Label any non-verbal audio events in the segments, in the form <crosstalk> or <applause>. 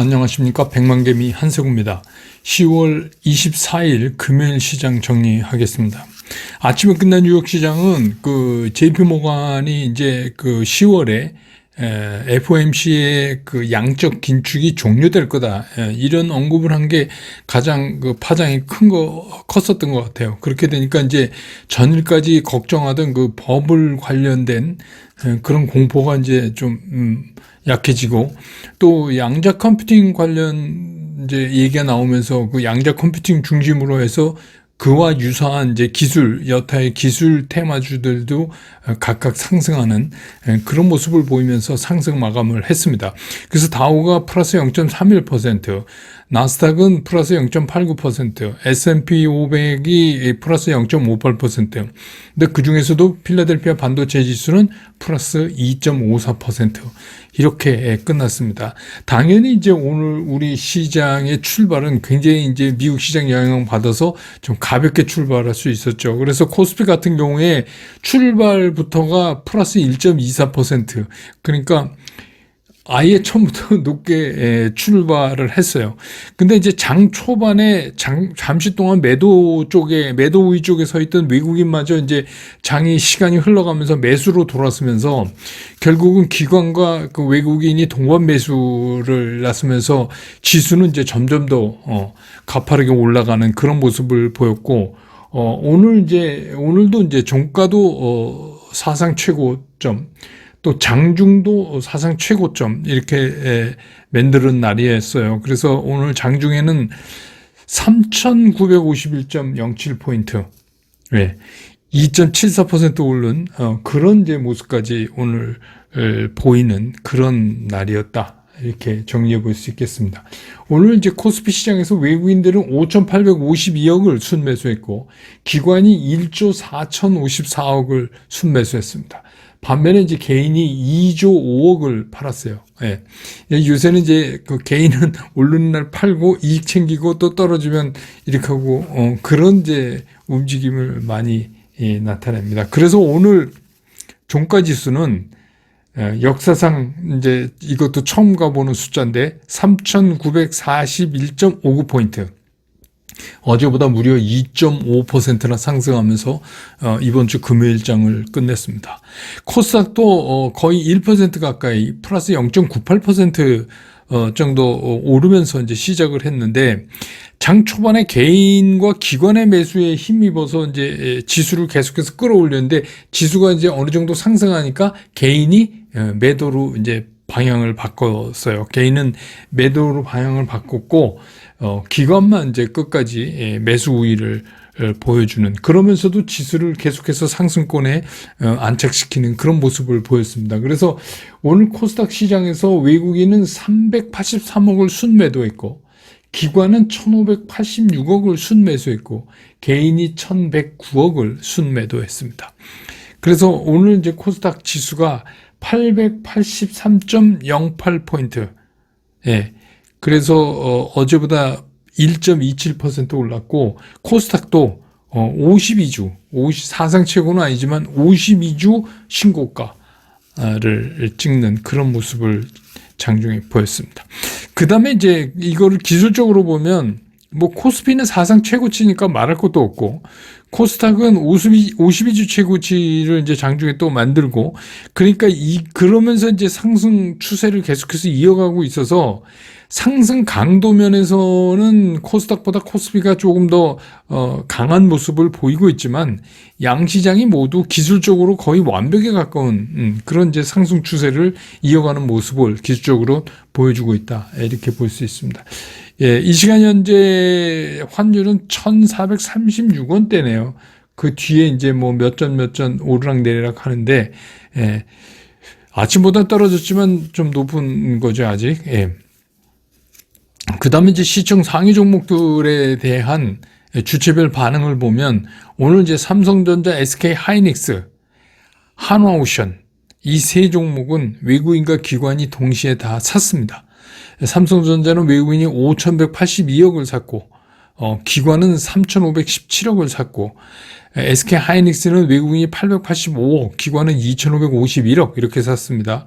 안녕하십니까 백만개미 한세구입니다. 10월 24일 금요일 시장 정리하겠습니다. 아침에 끝난 뉴욕 시장은 그 JP 모간이 이제 그 10월에 FOMC의 그 양적 긴축이 종료될 거다. 에, 이런 언급을 한 게 가장 그 파장이 큰 거, 컸었던 것 같아요. 그렇게 되니까 이제 전일까지 걱정하던 그 버블 관련된 에, 그런 공포가 이제 좀, 음, 약해지고 또 양자 컴퓨팅 관련 이제 얘기가 나오면서 그 양자 컴퓨팅 중심으로 해서 그와 유사한 이제 기술, 여타의 기술 테마주들도 각각 상승하는 그런 모습을 보이면서 상승 마감을 했습니다. 그래서 다우가 플러스 0.31%, 나스닥은 플러스 0.89%, S&P 500이 플러스 0.58%. 근데 그 중에서도 필라델피아 반도체 지수는 플러스 2.54% 이렇게 끝났습니다. 당연히 이제 오늘 우리 시장의 출발은 굉장히 이제 미국 시장 영향을 받아서 좀 가볍게 출발할 수 있었죠. 그래서 코스피 같은 경우에 출발부터가 플러스 1.24% 그러니까 아예 처음부터 <laughs> 높게 출발을 했어요. 근데 이제 장 초반에 장, 잠시 동안 매도 쪽에, 매도 우위 쪽에 서 있던 외국인마저 이제 장이 시간이 흘러가면서 매수로 돌아서면서 결국은 기관과 그 외국인이 동반 매수를 나서면서 지수는 이제 점점 더, 어, 가파르게 올라가는 그런 모습을 보였고, 어, 오늘 이제, 오늘도 이제 종가도, 어, 사상 최고점, 또 장중도 사상 최고점 이렇게 만드는 날이었어요. 그래서 오늘 장중에는 3,951.07포인트. 네. 2.74% 오른 어, 그런 이제 모습까지 오늘 보이는 그런 날이었다. 이렇게 정리해 볼 수 있겠습니다. 오늘 이제 코스피 시장에서 외국인들은 5,852억을 순매수했고 기관이 1조 4,054억을 순매수했습니다. 반면에 이제 개인이 2조 5억을 팔았어요. 예. 요새는 이제 그 개인은 <laughs> 오르는 날 팔고 이익 챙기고 또 떨어지면 이렇게 하고 어, 그런 이제 움직임을 많이 예, 나타냅니다. 그래서 오늘 종가 지수는 예, 역사상 이제 이것도 처음 가보는 숫자인데 3,941.59포인트. 어제보다 무려 2.5%나 상승하면서 어, 이번 주 금요일장을 끝냈습니다. 코스닥도 어, 거의 1% 가까이 플러스 0.98% 어, 정도 오르면서 이제 시작을 했는데 장 초반에 개인과 기관의 매수에 힘입어서 이제 지수를 계속해서 끌어올렸는데 지수가 이제 어느 정도 상승하니까 개인이 매도로 이제 방향을 바꿨어요. 개인은 매도로 방향을 바꿨고 어, 기관만 이제 끝까지 예, 매수 우위를 어, 보여주는 그러면서도 지수를 계속해서 상승권에 어, 안착시키는 그런 모습을 보였습니다. 그래서 오늘 코스닥 시장에서 외국인은 383억을 순매도했고 기관은 1,586억을 순매수했고 개인이 1,109억을 순매도했습니다. 그래서 오늘 이제 코스닥 지수가 883.08포인트. 예. 그래서 어, 어제보다 1.27% 올랐고 코스닥도 어, 52주, 50, 사상 최고는 아니지만 52주 신고가를 찍는 그런 모습을 장중에 보였습니다. 그 다음에 이제 이거를 기술적으로 보면 뭐 코스피는 사상 최고치니까 말할 것도 없고 코스닥은 52, 52주 최고치를 이제 장중에 또 만들고 그러니까 이 그러면서 이제 상승 추세를 계속해서 이어가고 있어서 상승 강도 면에서는 코스닥보다 코스피가 조금 더 어, 강한 모습을 보이고 있지만 양 시장이 모두 기술적으로 거의 완벽에 가까운 음, 그런 이제 상승 추세를 이어가는 모습을 기술적으로 보여주고 있다 이렇게 볼 수 있습니다. 예, 이 시간 현재 환율은 1,436원대네요. 그 뒤에 이제 뭐 몇 전 몇 전 오르락 내리락 하는데 예, 아침보다 떨어졌지만 좀 높은 거죠 아직. 예. 그 다음에 이제 시청 상위 종목들에 대한 주체별 반응을 보면 오늘 이제 삼성전자, SK 하이닉스, 한화오션 이 세 종목은 외국인과 기관이 동시에 다 샀습니다. 삼성전자는 외국인이 5,182억을 샀고 어, 기관은 3,517억을 샀고 SK 하이닉스는 외국인이 885억, 기관은 2,551억 이렇게 샀습니다.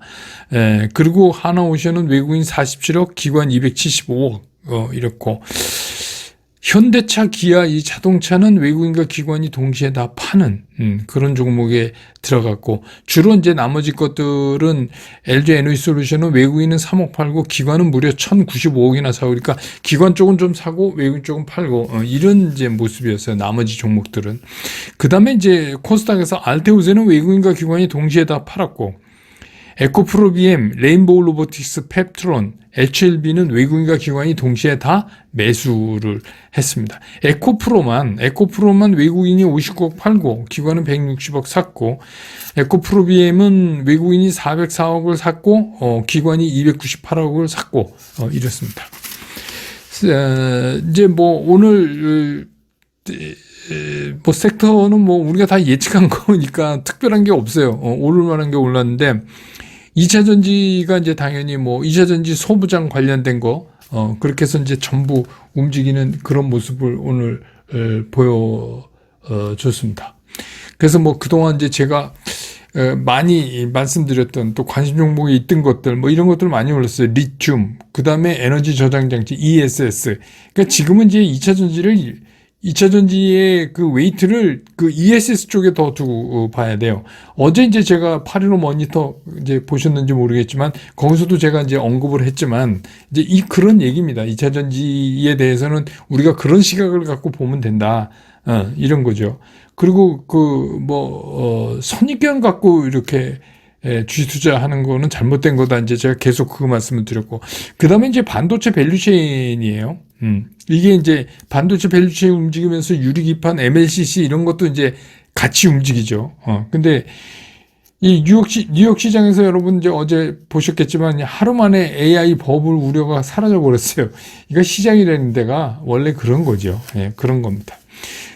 에, 그리고 하나오션은 외국인 47억, 기관 275억 어, 이렇고 현대차, 기아 이 자동차는 외국인과 기관이 동시에 다 파는 음, 그런 종목에 들어갔고 주로 이제 나머지 것들은 LG 에너지 솔루션은 외국인은 3억 팔고 기관은 무려 1,095억이나 사고 그러니까 기관 쪽은 좀 사고 외국인 쪽은 팔고 어, 이런 이제 모습이었어요. 나머지 종목들은 그다음에 이제 코스닥에서 알테우즈는 외국인과 기관이 동시에 다 팔았고 에코프로비엠, 레인보우 로보틱스, 펩트론, HLB는 외국인과 기관이 동시에 다 매수를 했습니다. 에코프로만, 에코프로만 외국인이 59억 팔고 기관은 160억 샀고 에코프로비엠은 외국인이 404억을 샀고 어, 기관이 298억을 샀고 어, 이렇습니다. 어, 이제 뭐 오늘 에, 뭐 섹터는 뭐 우리가 다 예측한 <laughs> 거니까 특별한 게 없어요. 어, 오를 만한 게 올랐는데 2차 전지가 이제 당연히 뭐 2차 전지 소부장 관련된 거 어, 그렇게 해서 이제 전부 움직이는 그런 모습을 오늘 에, 보여 어, 줬습니다. 그래서 뭐 그동안 이제 제가 에, 많이 말씀드렸던 또 관심 종목에 있던 것들 뭐 이런 것들 많이 올랐어요. 리튬, 그 다음에 에너지 저장 장치 ESS. 그러니까 지금은 이제 2차 전지를 2차 전지의 그 웨이트를 그 ESS 쪽에 더 두고 봐야 돼요. 어제 이제 제가 815 모니터 이제 보셨는지 모르겠지만 거기서도 제가 이제 언급을 했지만 이제 이 그런 얘기입니다. 2차 전지에 대해서는 우리가 그런 시각을 갖고 보면 된다. 어, 이런 거죠. 그리고 그뭐 어, 선입견 갖고 이렇게 예, 주식 투자하는 거는 잘못된 거다. 이제 제가 계속 그 말씀을 드렸고. 그 다음에 이제 반도체 밸류체인이에요. 음. 이게 이제 반도체 밸류 체인 움직이면서 유리기판, MLCC 이런 것도 이제 같이 움직이죠. 어. 근데 이 뉴욕 시, 뉴욕 시장에서 여러분 이제 어제 보셨겠지만 하루 만에 AI 버블 우려가 사라져 버렸어요. 이거 시장이라는 데가 원래 그런 거죠. 예, 그런 겁니다.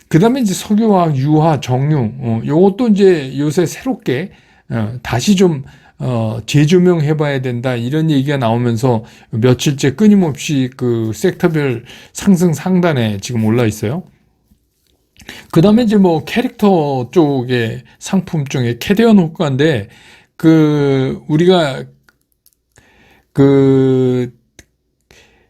그 다음에 이제 석유화학, 유화, 정유, 어, 요것도 이제 요새 새롭게 어, 다시 좀 어, 재조명 해봐야 된다 이런 얘기가 나오면서 며칠째 끊임없이 그 섹터별 상승 상단에 지금 올라 있어요. 그 다음에 이제 뭐 캐릭터 쪽의 상품 중에 캐대언 효과인데 그 우리가 그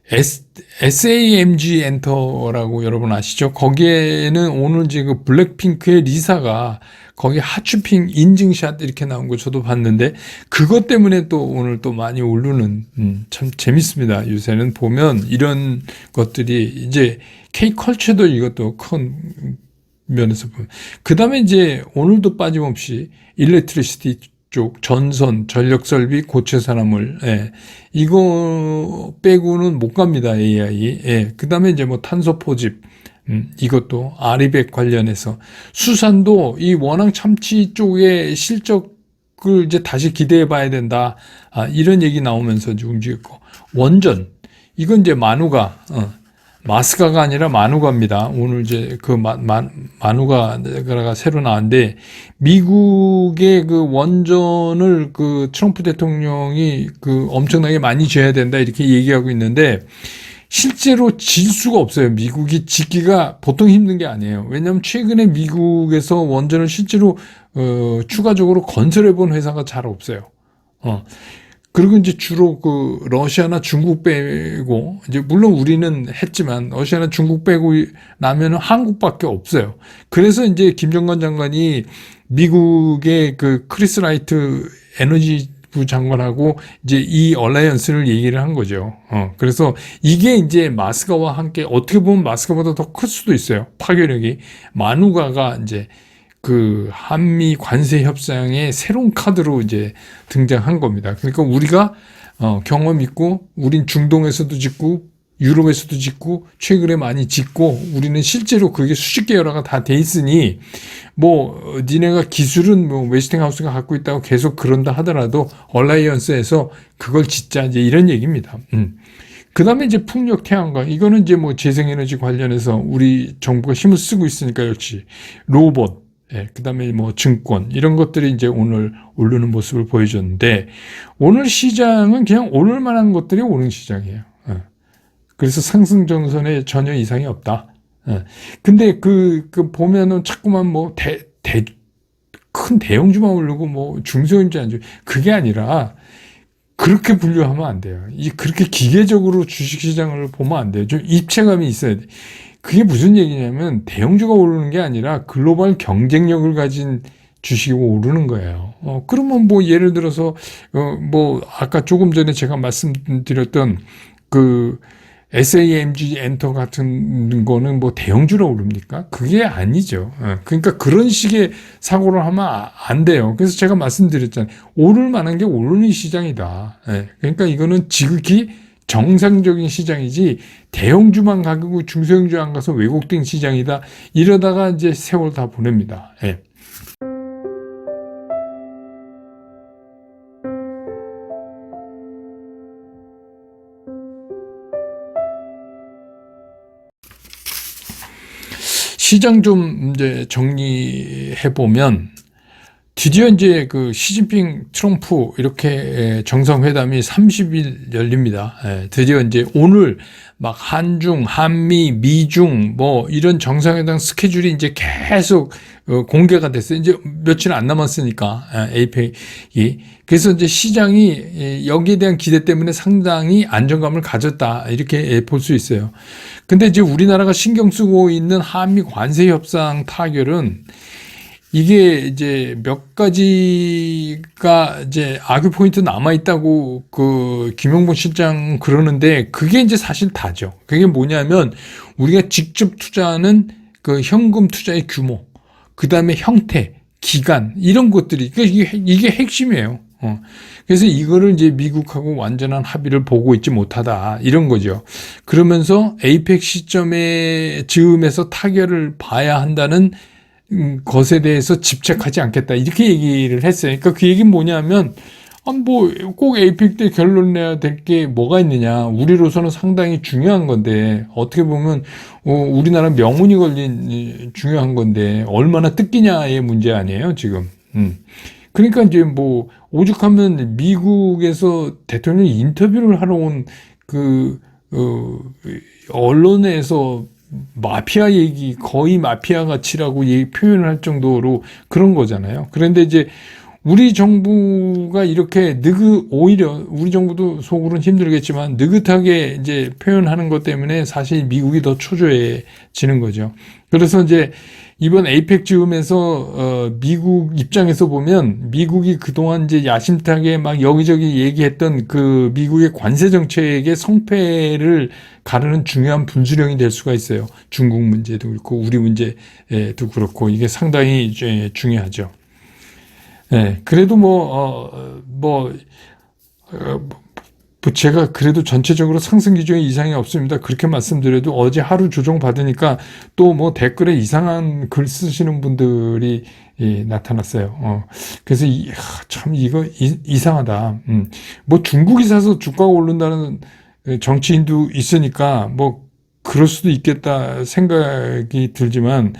S, SAMG 엔터라고 여러분 아시죠? 거기에는 오늘 지금 블랙핑크의 리사가 거기 하츄핑 인증샷 이렇게 나온 거 저도 봤는데 그것 때문에 또 오늘 또 많이 오르는 음, 참 재밌습니다. 요새는 보면 이런 것들이 이제 K 컬처도 이것도 큰 면에서 보면 그 다음에 이제 오늘도 빠짐없이 일렉트리시티 쪽 전선 전력 설비 고체 산화물 예. 이거 빼고는 못 갑니다 AI 예. 그 다음에 이제 뭐 탄소 포집 음, 이것도 아리백 관련해서 수산도 이 원앙 참치 쪽의 실적을 이제 다시 기대해 봐야 된다 아, 이런 얘기 나오면서 이제 움직였고 원전 이건 이제 마누가 어, 마스가가 아니라 마누가입니다. 오늘 이제 그 마, 마, 마누가가 새로 나왔는데 미국의 그 원전을 그 트럼프 대통령이 그 엄청나게 많이 줘야 된다 이렇게 얘기하고 있는데 실제로 질 수가 없어요. 미국이 짓기가 보통 힘든 게 아니에요. 왜냐하면 최근에 미국에서 원전을 실제로 어, 추가적으로 건설해 본 회사가 잘 없어요. 어. 그리고 이제 주로 그 러시아나 중국 빼고 이제 물론 우리는 했지만 러시아나 중국 빼고 나면은 한국밖에 없어요. 그래서 이제 김정관 장관이 미국의 그 크리스 라이트 에너지 부 장관하고 이제 이 얼라이언스를 얘기를 한 거죠. 어, 그래서 이게 이제 마스카와 함께 어떻게 보면 마스카보다 더 클 수도 있어요. 파괴력이. 마누가가 이제 그 한미 관세 협상의 새로운 카드로 이제 등장한 겁니다. 그러니까 우리가 어, 경험 있고 우린 중동에서도 짓고 유럽에서도 짓고 최근에 많이 짓고 우리는 실제로 그게 수십 개월화가 다 돼 있으니 뭐 니네가 기술은 뭐 웨스팅하우스가 갖고 있다고 계속 그런다 하더라도 얼라이언스에서 그걸 짓자 이제 이런 얘기입니다. 음. 그 다음에 이제 풍력 태양광 이거는 이제 뭐 재생에너지 관련해서 우리 정부가 힘을 쓰고 있으니까 역시 로봇 예, 그 다음에 뭐 증권, 이런 것들이 이제 오늘 오르는 모습을 보여줬는데, 오늘 시장은 그냥 오를 만한 것들이 오는 시장이에요. 예. 그래서 상승 전선에 전혀 이상이 없다. 예. 근데 그, 그 보면은 자꾸만 뭐 대, 대, 큰 대형주만 오르고 뭐 중소형주 안 주, 그게 아니라 그렇게 분류하면 안 돼요. 이 그렇게 기계적으로 주식시장을 보면 안 돼요. 좀 입체감이 있어야 돼. 그게 무슨 얘기냐면 대형주가 오르는 게 아니라 글로벌 경쟁력을 가진 주식이 오르는 거예요. 어, 그러면 뭐 예를 들어서, 어, 뭐 아까 조금 전에 제가 말씀드렸던 그 SAMG 엔터 같은 거는 뭐 대형주로 오릅니까? 그게 아니죠. 어, 그러니까 그런 식의 사고를 하면 아- 안 돼요. 그래서 제가 말씀드렸잖아요. 오를 만한 게 오르는 시장이다. 예, 그러니까 이거는 지극히 정상적인 시장이지 대형주만 가고 중소형주 안 가서 왜곡된 시장이다. 이러다가 이제 세월 다 보냅니다. 예. 시장 좀 이제 정리해 보면 드디어 이제 그 시진핑 트럼프 이렇게 정상회담이 30일 열립니다. 예, 드디어 이제 오늘 막 한중, 한미, 미중 뭐 이런 정상회담 스케줄이 이제 계속 어, 공개가 됐어요. 이제 며칠 안 남았으니까 에이펙이 그래서 이제 시장이 예, 여기에 대한 기대 때문에 상당히 안정감을 가졌다 이렇게 볼 수 있어요. 근데 이제 우리나라가 신경 쓰고 있는 한미 관세 협상 타결은 이게 이제 몇 가지가 이제 악유 포인트 남아 있다고 그 김용범 실장 그러는데 그게 이제 사실 다죠. 그게 뭐냐면 우리가 직접 투자하는 그 현금 투자의 규모, 그 다음에 형태, 기간 이런 것들이 그러니까 이게 이게 핵심이에요. 어. 그래서 이거를 이제 미국하고 완전한 합의를 보고 있지 못하다 이런 거죠. 그러면서 에이펙 시점에 즈음에서 타결을 봐야 한다는 음, 것에 대해서 집착하지 않겠다 이렇게 얘기를 했어요. 그러니까 그 얘기는 뭐냐면 아, 뭐꼭 에이펙 때 결론 내야 될 게 뭐가 있느냐. 우리로서는 상당히 중요한 건데 어떻게 보면 어, 우리나라 명운이 걸린 이, 중요한 건데 얼마나 뜯기냐의 문제 아니에요 지금. 음. 그러니까 이제 뭐 오죽하면 미국에서 대통령 인터뷰를 하러 온그 어, 언론에서 마피아 얘기 거의 마피아 같이라고 표현을 할 정도로 그런 거잖아요. 그런데 이제 우리 정부가 이렇게 느긋 오히려 우리 정부도 속으로는 힘들겠지만 느긋하게 이제 표현하는 것 때문에 사실 미국이 더 초조해지는 거죠. 그래서 이제 이번 에이펙 즈음에서 어 미국 입장에서 보면 미국이 그동안 이제 야심차게 막 여기저기 얘기했던 그 미국의 관세 정책의 성패를 가르는 중요한 분수령이 될 수가 있어요. 중국 문제도 그렇고 우리 문제도 그렇고 이게 상당히 중요하죠. 예, 그래도 뭐, 어, 뭐, 어, 뭐 제가 그래도 전체적으로 상승 기조에 이상이 없습니다. 그렇게 말씀드려도 어제 하루 조정 받으니까 또 뭐 댓글에 이상한 글 쓰시는 분들이 예, 나타났어요. 어, 그래서 이, 하, 참 이거 이, 상하다 음. 뭐 중국이 사서 주가가 오른다는 정치인도 있으니까 뭐 그럴 수도 있겠다 생각이 들지만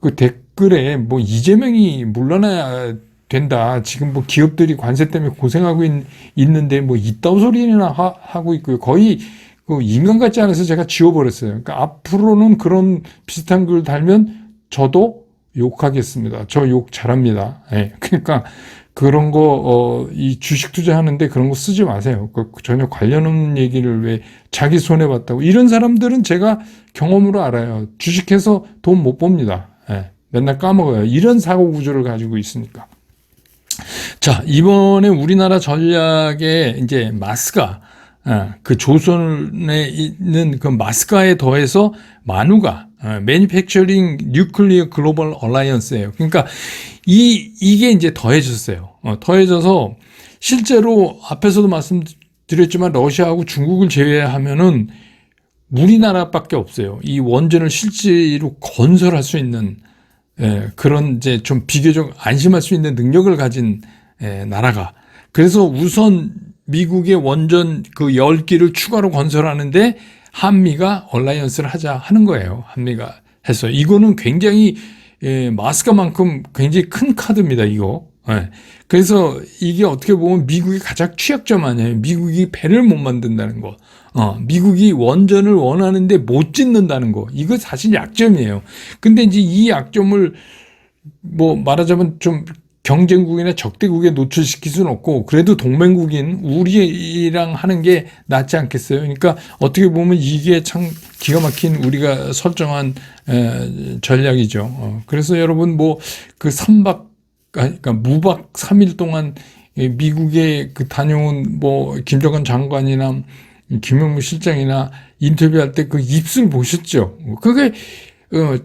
그 댓글에 뭐 이재명이 물러나야 된다. 지금 뭐 기업들이 관세 때문에 고생하고 있, 는데 뭐 이따오 소리나 하, 고 있고요. 거의 그 인간 같지 않아서 제가 지워버렸어요. 그러니까 앞으로는 그런 비슷한 글 달면 저도 욕하겠습니다. 저 욕 잘합니다. 예. <laughs> 그러니까 그런 거, 어, 이 주식 투자하는데 그런 거 쓰지 마세요. 그 전혀 관련 없는 얘기를 왜 자기 손해봤다고. 이런 사람들은 제가 경험으로 알아요. 주식해서 돈못 봅니다. 예. 맨날 까먹어요. 이런 사고 구조를 가지고 있으니까. 자, 이번에 우리나라 전략에 이제 마스가, 어, 그 조선에 있는 그 마스가에 더해서 만우가, 매니팩처링 뉴클리어 글로벌 얼라이언스예요. 그러니까 이, 이게 이제 더해졌어요. 어, 더해져서 실제로 앞에서도 말씀드렸지만 러시아하고 중국을 제외하면은 우리나라밖에 없어요. 이 원전을 실제로 건설할 수 있는 예, 그런 이제 좀 비교적 안심할 수 있는 능력을 가진 예, 나라가 그래서 우선 미국의 원전 그 10기를 추가로 건설하는데 한미가 얼라이언스를 하자 하는 거예요. 한미가 해서 이거는 굉장히 예, 마스카만큼 굉장히 큰 카드입니다. 이거. 예. 그래서 이게 어떻게 보면 미국의 가장 취약점 아니에요. 미국이 배를 못 만든다는 거. 어, 미국이 원전을 원하는데 못 짓는다는 거. 이거 사실 약점이에요. 근데 이제 이 약점을 뭐 말하자면 좀 경쟁국이나 적대국에 노출시킬 수는 없고 그래도 동맹국인 우리랑 하는 게 낫지 않겠어요. 그러니까 어떻게 보면 이게 참 기가 막힌 우리가 설정한 에, 전략이죠. 어, 그래서 여러분 뭐그 삼박 그러니까 무박 3일 동안 이 미국에 그 다녀온 뭐 김정은 장관이나 김영무 실장이나 인터뷰할 때 그 입술 보셨죠? 그게 어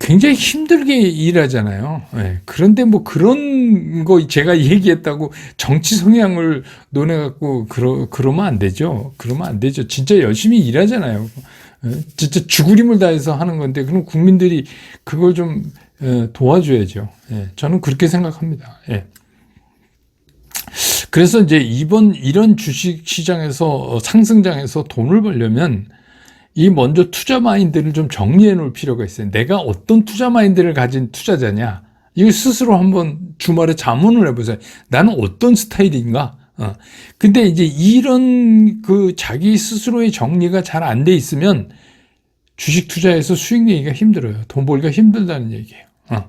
굉장히 힘들게 일하잖아요. 예. 그런데 뭐 그런 거 제가 얘기했다고 정치 성향을 논해갖고 그러, 그러면 안 되죠. 그러면 안 되죠. 진짜 열심히 일하잖아요. 예. 진짜 죽으림을 다해서 하는 건데 그럼 국민들이 그걸 좀 예, 도와줘야죠. 예. 저는 그렇게 생각합니다. 예. 그래서 이제 이번 이런 주식 시장에서 상승장에서 돈을 벌려면 이 먼저 투자 마인드를 좀 정리해 놓을 필요가 있어요. 내가 어떤 투자 마인드를 가진 투자자냐. 이거 스스로 한번 주말에 자문을 해보세요. 나는 어떤 스타일인가? 어. 근데 이제 이런 그 자기 스스로의 정리가 잘 안 돼 있으면 주식 투자에서 수익 내기가 힘들어요. 돈 벌기가 힘들다는 얘기예요. 어.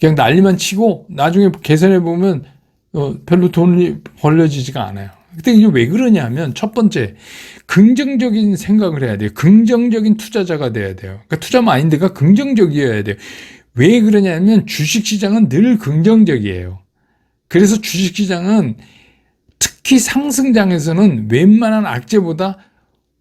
그냥 난리만 치고 나중에 계산해 보면 어, 별로 돈이 벌려지지가 않아요. 근데 이게 왜 그러냐면 첫 번째 긍정적인 생각을 해야 돼요. 긍정적인 투자자가 돼야 돼요. 그러니까 투자 마인드가 긍정적이어야 돼요. 왜 그러냐면 주식 시장은 늘 긍정적이에요. 그래서 주식 시장은 특히 상승장에서는 웬만한 악재보다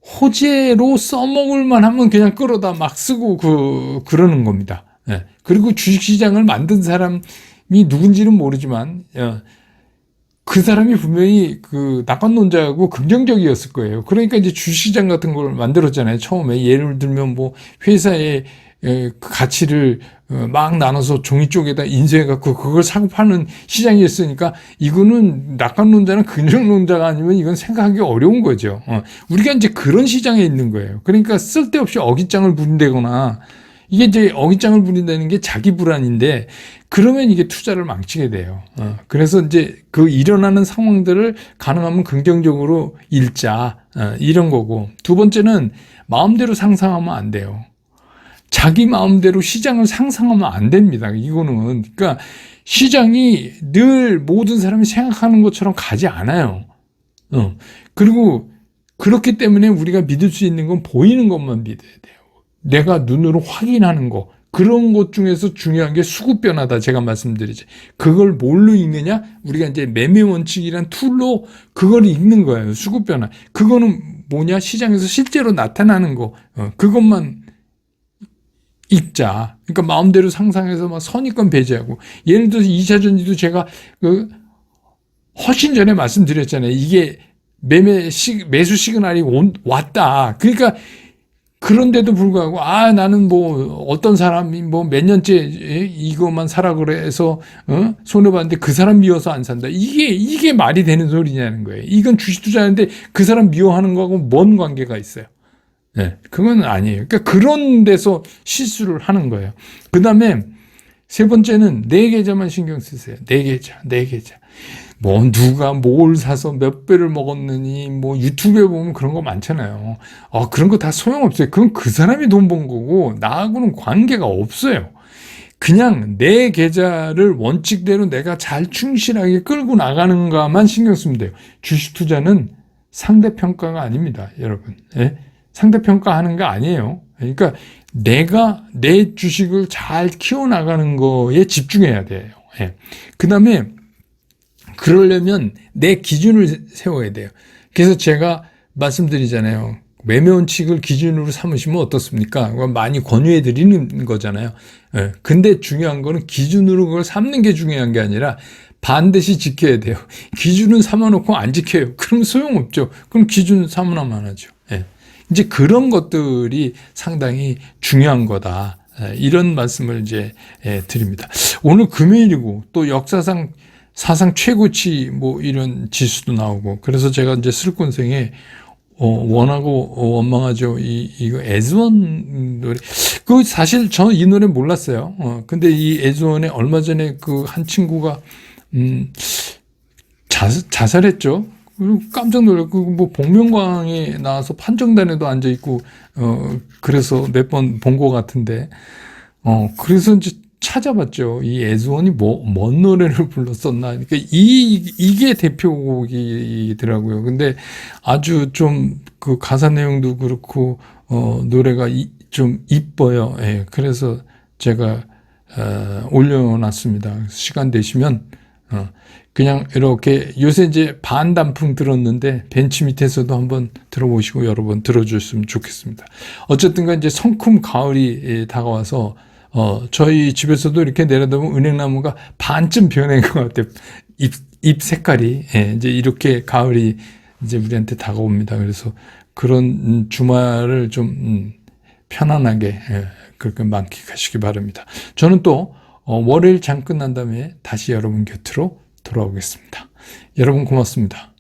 호재로 써먹을 만하면 그냥 끌어다 막 쓰고 그 그러는 겁니다. 예. 그리고 주식 시장을 만든 사람이 누군지는 모르지만 어, 그 사람이 분명히 그 낙관론자하고 긍정적이었을 거예요. 그러니까 이제 주시장 같은 걸 만들었잖아요. 처음에 예를 들면 뭐 회사의 그 가치를 어, 막 나눠서 종이 쪽에다 인쇄해갖고 그걸 사고 파는 시장이었으니까 이거는 낙관론자는 긍정론자가 아니면 이건 생각하기 어려운 거죠. 어, 우리가 이제 그런 시장에 있는 거예요. 그러니까 쓸데없이 어깃장을 부린다거나 이게 이제 어깃장을 부린다는 게 자기 불안인데 그러면 이게 투자를 망치게 돼요. 어, 그래서 이제 그 일어나는 상황들을 가능하면 긍정적으로 읽자 어, 이런 거고 두 번째는 마음대로 상상하면 안 돼요. 자기 마음대로 시장을 상상하면 안 됩니다. 이거는 그러니까 시장이 늘 모든 사람이 생각하는 것처럼 가지 않아요. 어, 그리고 그렇기 때문에 우리가 믿을 수 있는 건 보이는 것만 믿어야 돼요. 내가 눈으로 확인하는 거 그런 것 중에서 중요한 게 수급 변화다. 제가 말씀드리지. 그걸 뭘로 읽느냐? 우리가 이제 매매 원칙이란 툴로 그걸 읽는 거예요. 수급 변화. 그거는 뭐냐? 시장에서 실제로 나타나는 거. 어, 그것만 읽자. 그러니까 마음대로 상상해서 막 선입견 배제하고. 예를 들어서 2차 전지도 제가 그 훨씬 전에 말씀드렸잖아요. 이게 매매 시, 매수 시그널이 온, 왔다. 그러니까 그런데도 불구하고 아 나는 뭐 어떤 사람이 뭐 몇 년째 이것만 사라 그래서 어? 손해 봤는데 그 사람 미워서 안 산다. 이게 이게 말이 되는 소리냐는 거예요. 이건 주식 투자하는데 그 사람 미워하는 거하고 뭔 관계가 있어요? 네 그건 아니에요. 그러니까 그런 데서 실수를 하는 거예요. 그 다음에 세 번째는 내 계좌만 신경 쓰세요. 내 계좌 내 계좌 뭐 누가 뭘 사서 몇 배를 먹었느니 뭐 유튜브에 보면 그런 거 많잖아요. 아 그런 거 다 소용없어요. 그건 그 사람이 돈 번 거고 나하고는 관계가 없어요. 그냥 내 계좌를 원칙대로 내가 잘 충실하게 끌고 나가는가만 신경 쓰면 돼요. 주식 투자는 상대평가가 아닙니다, 여러분. 예? 상대평가하는 거 아니에요. 그러니까 내가 내 주식을 잘 키워나가는 거에 집중해야 돼요. 예. 그 다음에 그러려면 내 기준을 세워야 돼요. 그래서 제가 말씀드리잖아요. 원칙을 기준으로 삼으시면 어떻습니까? 많이 권유해 드리는 거잖아요. 예. 근데 중요한 거는 기준으로 그걸 삼는 게 중요한 게 아니라 반드시 지켜야 돼요. 기준은 삼아놓고 안 지켜요. 그럼 소용없죠. 그럼 기준 삼으나만 하죠. 예. 이제 그런 것들이 상당히 중요한 거다. 예. 이런 말씀을 이제 예, 드립니다. 오늘 금요일이고 또 역사상 사상 최고치 뭐 이런 지수도 나오고 그래서 제가 이제 슬콘생에 어, 원하고 어, 원망하죠. 이, 이거 에즈원 노래. 그 사실 저는 이 노래 몰랐어요. 어, 근데 이 에즈원에 얼마 전에 그 한 친구가, 음, 자, 자살했죠. 그리고 깜짝 놀랐고 뭐 복면가왕에 나와서 판정단에도 앉아 있고 어 그래서 몇 번 본 것 같은데 어 그래서 이제 찾아봤죠. 이 에즈원이 뭐 뭔 노래를 불렀었나. 그러니까 이 이게 대표곡이더라고요. 근데 아주 좀 그 가사 내용도 그렇고 어 노래가 이, 좀 이뻐요. 예. 그래서 제가 어, 올려놨습니다. 시간 되시면 어, 그냥 이렇게 요새 이제 반단풍 들었는데 벤치 밑에서도 한번 들어보시고 여러 번 들어줬으면 좋겠습니다. 어쨌든간 이제 성큼 가을이 예, 다가와서 어, 저희 집에서도 이렇게 내려다보면 은행나무가 반쯤 변한 것 같아요. 잎, 잎 색깔이. 예, 이제 이렇게 가을이 이제 우리한테 다가옵니다. 그래서 그런 음, 주말을 좀 음, 편안하게 예, 그렇게 만끽하시기 바랍니다. 저는 또 어, 월요일 장 끝난 다음에 다시 여러분 곁으로 돌아오겠습니다. 여러분 고맙습니다.